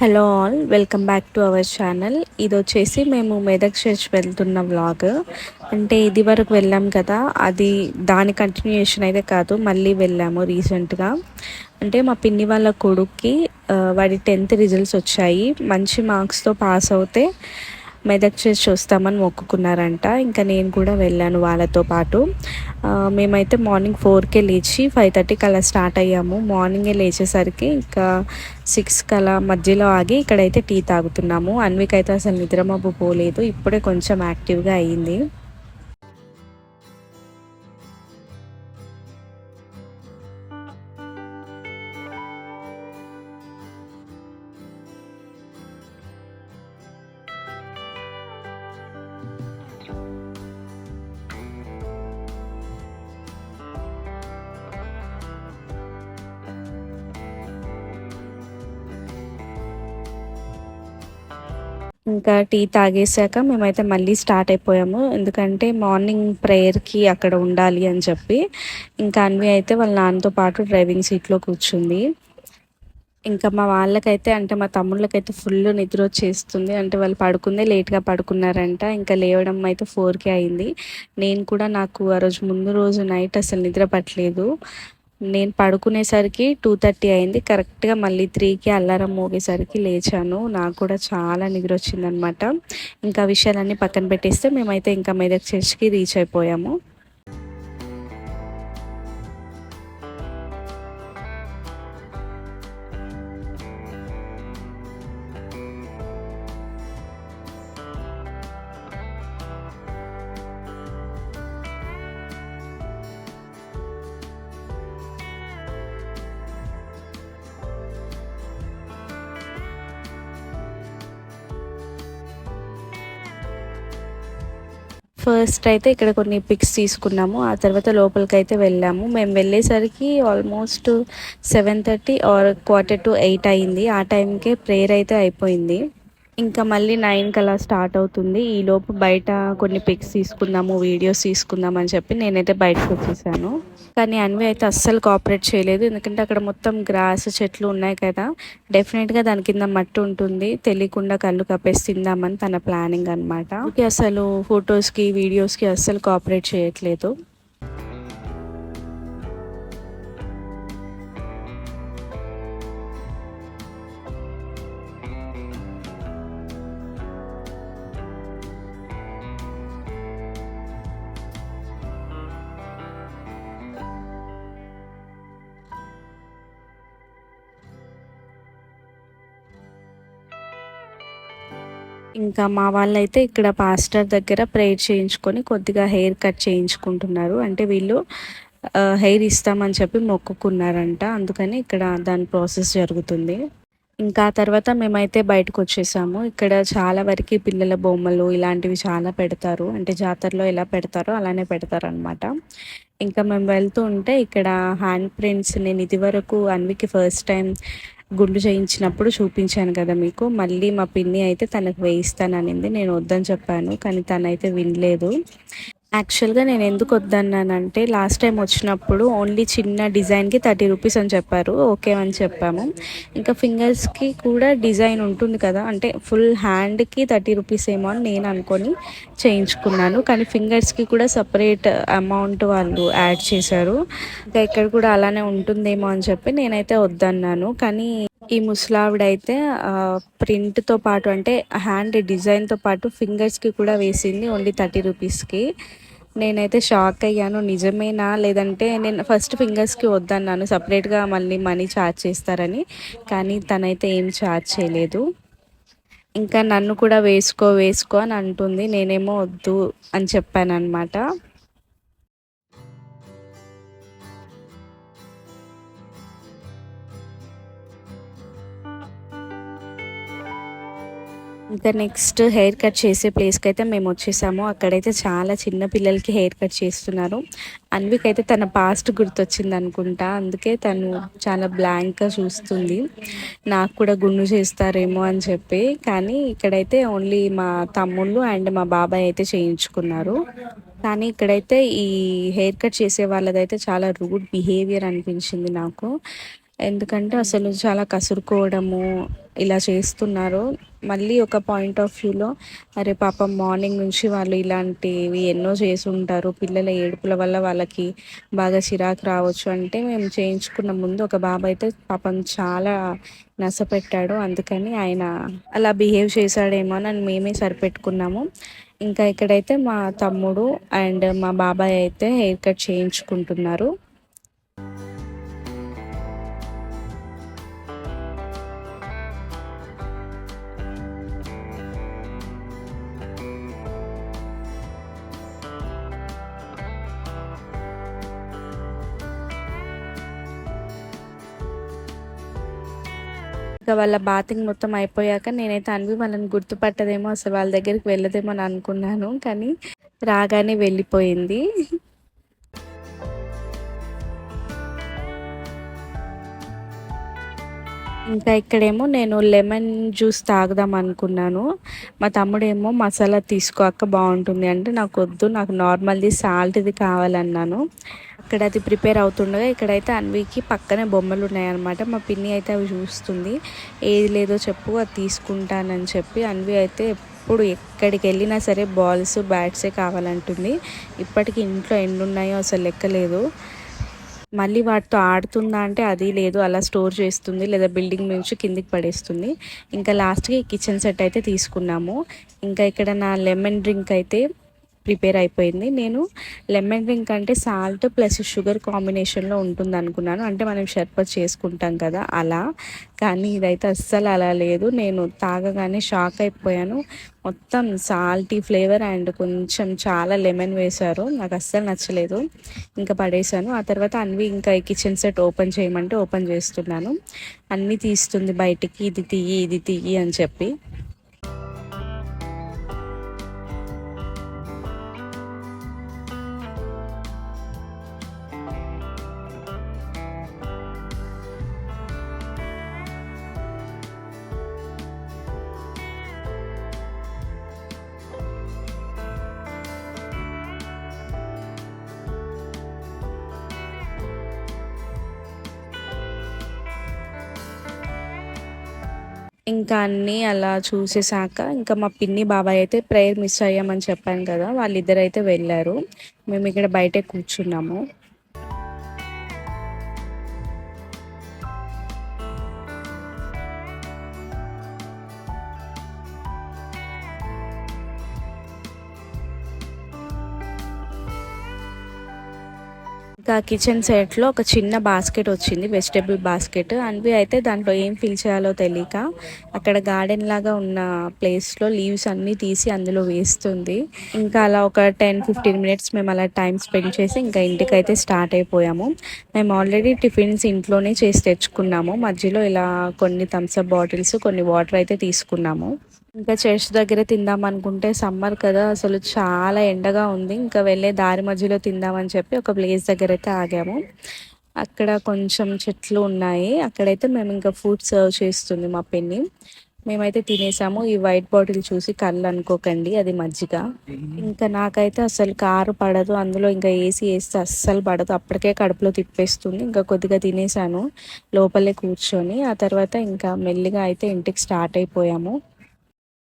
Hello all welcome back to our channel. ఇది వచ్చేసి మేము మెదక్ చర్చ్ వెళ్తున్న వ్లాగ్. అంటే ఇది వరకు వెళ్ళాం కదా అది దాని కంటిన్యూషన్ అయితే కాదు మళ్ళీ వెళ్ళాము రీసెంట్గా అంటే మా పిన్ని వాళ్ళ కొడుక్కి వాడి టెన్త్ రిజల్ట్స్ వచ్చాయి. మంచి మార్క్స్తో పాస్ అవుతే మెదక్ చర్చ్ వస్తామని మొక్కుకున్నారంట. ఇంకా నేను కూడా వెళ్ళాను వాళ్ళతో పాటు. మేమైతే మార్నింగ్ ఫోర్కే లేచి ఫైవ్ థర్టీకి అలా స్టార్ట్ అయ్యాము. మార్నింగే లేచేసరికి ఇంకా సిక్స్కి అలా మధ్యలో ఆగి ఇక్కడైతే టీ తాగుతున్నాము. అన్వికైతే అసలు నిద్రమబ్బు పోలేదు. ఇప్పుడే కొంచెం యాక్టివ్గా అయ్యింది ఇంకా టీ తాగేసాక మేమైతే మళ్ళీ స్టార్ట్ అయిపోయాము. ఎందుకంటే మార్నింగ్ ప్రేయర్కి అక్కడ ఉండాలి అని చెప్పి. ఇంకా అన్వి అయితే వాళ్ళ నాన్నతో పాటు డ్రైవింగ్ సీట్లో కూర్చుంది. ఇంకా మా వాళ్ళకైతే అంటే మా తమ్ముళ్ళకైతే ఫుల్ నిద్ర వచ్చేస్తుంది. అంటే వాళ్ళు పడుకుందే లేట్గా పడుకున్నారంట. ఇంకా లేవడం అయితే ఫోర్కే అయింది. నేను కూడా నాకు ఆ రోజు ముందు రోజు నైట్ అసలు నిద్ర పట్టలేదు. నేను పడుకునేసరికి టూ థర్టీ అయింది. కరెక్ట్గా మళ్ళీ త్రీకి అల్లారం మోగేసరికి లేచాను. నాకు కూడా చాలా నిద్ర వచ్చిందనమాట. ఇంకా విషయాలన్నీ పక్కన పెట్టేస్తే మేమైతే ఇంకా మెదక్ చర్చ్కి రీచ్ అయిపోయాము. ఫస్ట్ అయితే ఇక్కడ కొన్ని పిక్స్ తీసుకున్నాము. ఆ తర్వాత లోపలికి అయితే వెళ్ళాము. మేము వెళ్ళేసరికి almost seven thirty or quarter to eight అయింది. ఆ టైంకే ప్రేయర్ అయితే అయిపోయింది. ఇంకా మళ్ళీ నైన్కి అలా స్టార్ట్ అవుతుంది. ఈలోపు బయట కొన్ని పిక్స్ తీసుకుందాము వీడియోస్ తీసుకుందాం అని చెప్పి నేనైతే బయటకు వచ్చేసాను. కానీ అన్వి అయితే అస్సలు కోఆపరేట్ చేయలేదు. ఎందుకంటే అక్కడ మొత్తం గ్రాస్ చెట్లు ఉన్నాయి కదా. డెఫినెట్గా దాని కింద మట్టి ఉంటుంది. తెలియకుండా కళ్ళు కప్పేసి తిందామని తన ప్లానింగ్ అనమాట అసలు ఫొటోస్కి వీడియోస్కి అస్సలు కోఆపరేట్ చేయట్లేదు. ఇంకా మా వాళ్ళైతే ఇక్కడ పాస్టర్ దగ్గర ప్రేయర్ చేయించుకొని కొద్దిగా హెయిర్ కట్ చేయించుకుంటున్నారు. అంటే వీళ్ళు హెయిర్ ఇస్తామని చెప్పి మొక్కుకున్నారంట. అందుకని ఇక్కడ దాని ప్రాసెస్ జరుగుతుంది. ఇంకా తర్వాత మేమైతే బయటకు వచ్చేసాము. ఇక్కడ చాలా వరకు పిల్లల బొమ్మలు ఇలాంటివి చాలా పెడతారు. అంటే జాతరలో ఎలా పెడతారో అలానే పెడతారనమాట ఇంకా మేము వెళ్తూ ఉంటే ఇక్కడ హ్యాండ్ ప్రింట్స్ నేను ఇది వరకు అన్వికి ఫస్ట్ టైం గుండు చేయించినప్పుడు చూపించాను కదా మీకు. మళ్ళీ మా పిన్ని అయితే తనకు వేయిస్తాననింది. నేను వద్దని చెప్పాను కానీ తనైతే వినలేదు. యాక్చువల్గా నేను ఎందుకు వద్దన్నానంటే లాస్ట్ టైం వచ్చినప్పుడు ఓన్లీ చిన్న డిజైన్కి థర్టీ రూపీస్ అని చెప్పారు. ఓకే అని చెప్పాము. ఇంకా ఫింగర్స్కి కూడా డిజైన్ ఉంటుంది కదా అంటే ఫుల్ హ్యాండ్కి థర్టీ రూపీస్ ఏమో అని నేను అనుకొని చేయించుకున్నాను. కానీ ఫింగర్స్కి కూడా సపరేట్ అమౌంట్ వాళ్ళు యాడ్ చేశారు. ఇంకా ఇక్కడ కూడా అలానే ఉంటుందేమో అని చెప్పి నేనైతే వద్దన్నాను. కానీ ఈ ముసలావిడైతే ప్రింట్తో పాటు అంటే హ్యాండ్ డిజైన్తో పాటు ఫింగర్స్కి కూడా వేసింది ఓన్లీ థర్టీ రూపీస్కి. నేనైతే షాక్ అయ్యాను. నిజమేనా? లేదంటే నేను ఫస్ట్ ఫింగర్స్కి వద్దన్నాను. సపరేట్గా మళ్ళీ మనీ ఛార్జ్ చేస్తారని. కానీ తనైతే ఏం ఛార్జ్ చేయలేదు. ఇంకా నన్ను కూడా వేసుకో వేసుకో అని అంటుంది. నేనేమో వద్దు అని చెప్పాను అనమాట ఇంకా నెక్స్ట్ హెయిర్ కట్ చేసే ప్లేస్కి అయితే మేము వచ్చేసాము. అక్కడైతే చాలా చిన్న పిల్లలకి హెయిర్ కట్ చేస్తున్నారు. అన్విక్ అయితే తన పాస్ట్ గుర్తొచ్చింది అనుకుంటా అందుకే తను చాలా బ్లాంక్గా చూస్తుంది. నాకు కూడా గుండు చేస్తారేమో అని చెప్పి. కానీ ఇక్కడైతే ఓన్లీ మా తమ్ముళ్ళు అండ్ మా బాబాయ్ అయితే చేయించుకున్నారు. కానీ ఇక్కడైతే ఈ హెయిర్ కట్ చేసే వాళ్ళదైతే చాలా రూడ్ బిహేవియర్ అనిపించింది నాకు. ఎందుకంటే అసలు చాలా కసురుకోవడము ఇలా చేస్తున్నారు. మళ్ళీ ఒక పాయింట్ ఆఫ్ వ్యూలో అరే పాపం మార్నింగ్ నుంచి వాళ్ళు ఇలాంటివి ఎన్నో చేసి ఉంటారు పిల్లల ఏడుపుల వల్ల వాళ్ళకి బాగా చిరాకు రావచ్చు అంటే మేము చేయించుకున్న ముందు ఒక బాబా అయితే పాపం చాలా నసపెట్టాడు. అందుకని ఆయన అలా బిహేవ్ చేశాడేమో అని మేమే సరిపెట్టుకున్నాము. ఇంకా ఇక్కడైతే మా తమ్ముడు అండ్ మా బాబాయ్ అయితే హెయిర్ కట్ చేయించుకుంటున్నారు. ఇంకా వాళ్ళ బాతింగ్ మొత్తం అయిపోయాక నేనైతే అన్వి వాళ్ళని గుర్తుపట్టదేమో అసలు వాళ్ళ దగ్గరికి వెళ్ళదేమో అని అనుకున్నాను. కానీ రాగానే వెళ్ళిపోయింది. ఇంకా ఇక్కడేమో నేను లెమన్ జ్యూస్ తాగుదాం అనుకున్నాను. మా తమ్ముడేమో మసాలా తీసుకోక బాగుంటుంది అంటే నాకు వద్దు నాకు నార్మల్ది సాల్ట్ది కావాలన్నాను. అక్కడ అది ప్రిపేర్ అవుతుండగా ఇక్కడైతే అన్వికి పక్కనే బొమ్మలు ఉన్నాయన్నమాట. మా పిన్ని అయితే అవి చూస్తుంది. ఏది లేదో చెప్పు అది తీసుకుంటానని చెప్పి అన్వి అయితే ఎప్పుడు ఎక్కడికి వెళ్ళినా సరే బాల్స్ బ్యాట్సే కావాలంటుంది. ఇప్పటికి ఇంట్లో ఎన్ని ఉన్నాయో అసలు లెక్కలేదు. మళ్ళీ వాటితో ఆడుతుందా అంటే అది లేదు. అలా స్టోర్ చేస్తుంది లేదా బిల్డింగ్ నుంచి కిందికి పడేస్తుంది. ఇంకా లాస్ట్కి కిచెన్ సెట్ అయితే తీసుకున్నాము. ఇంకా ఇక్కడ నా లెమన్ డ్రింక్ అయితే ప్రిపేర్ అయిపోయింది. నేను లెమన్ డ్రింక్ అంటే సాల్ట్ ప్లస్ షుగర్ కాంబినేషన్లో ఉంటుంది అనుకున్నాను అంటే మనం షర్బత్ చేసుకుంటాం కదా అలా. కానీ ఇదైతే అస్సలు అలా లేదు. నేను తాగగానే షాక్ అయిపోయాను. మొత్తం సాల్టీ ఫ్లేవర్ అండ్ కొంచెం చాలా లెమన్ వేశారు. నాకు అస్సలు నచ్చలేదు. ఇంకా పడేశాను. ఆ తర్వాత అన్వి ఇంకా కిచెన్ సెట్ ఓపెన్ చేయమంటే ఓపెన్ చేస్తున్నాను. అన్నీ తీస్తుంది బయటికి. ఇది తీయి ఇది తీయి అని చెప్పి. ఇంకా అన్నీ అలా చూసేసాక ఇంకా మా పిన్ని బాబాయ్ అయితే ప్రేయర్ మిస్ అయ్యామని చెప్పాను కదా వాళ్ళిద్దరైతే వెళ్ళారు. మేము ఇక్కడ బయటే కూర్చున్నాము. ఇంకా కిచెన్ సెట్లో ఒక చిన్న బాస్కెట్ వచ్చింది వెజిటేబుల్ బాస్కెట్. అన్వి అయితే దాంట్లో ఏం ఫిల్ చేయాలో తెలియక అక్కడ గార్డెన్ లాగా ఉన్న ప్లేస్లో లీవ్స్ అన్నీ తీసి అందులో వేస్తుంది. ఇంకా అలా ఒక టెన్ ఫిఫ్టీన్ మినిట్స్ మేము అలా టైం స్పెండ్ చేసి ఇంకా ఇంటికైతే స్టార్ట్ అయిపోయాము. మేము ఆల్రెడీ టిఫిన్స్ ఇంట్లోనే చేసి తెచ్చుకున్నాము. మధ్యలో ఇలా కొన్ని థమ్స్అప్ బాటిల్స్ కొన్ని వాటర్ అయితే తీసుకున్నాము. ఇంకా చర్చ్ దగ్గర తిందాం అనుకుంటే సమ్మర్ కదా అసలు చాలా ఎండగా ఉంది. ఇంకా వెళ్ళే దారి మధ్యలో తిందామని చెప్పి ఒక ప్లేస్ దగ్గర అయితే ఆగాము. అక్కడ కొంచెం చెట్లు ఉన్నాయి. అక్కడైతే మేము ఇంకా ఫుడ్ సర్వ్ చేస్తుంది మా పెన్ని. మేమైతే తినేసాము. ఈ వైట్ బాటిల్ చూసి కళ్ళు అనుకోకండి అది మజ్జిగ. ఇంకా నాకైతే అసలు కారు పడదు. అందులో ఇంకా ఏసీ వేస్తే అస్సలు పడదు. అప్పటికే కడుపులో తిప్పేస్తుంది. ఇంకా కొద్దిగా తినేసాను లోపలే కూర్చొని. ఆ తర్వాత ఇంకా మెల్లిగా అయితే ఇంటికి స్టార్ట్ అయిపోయాము.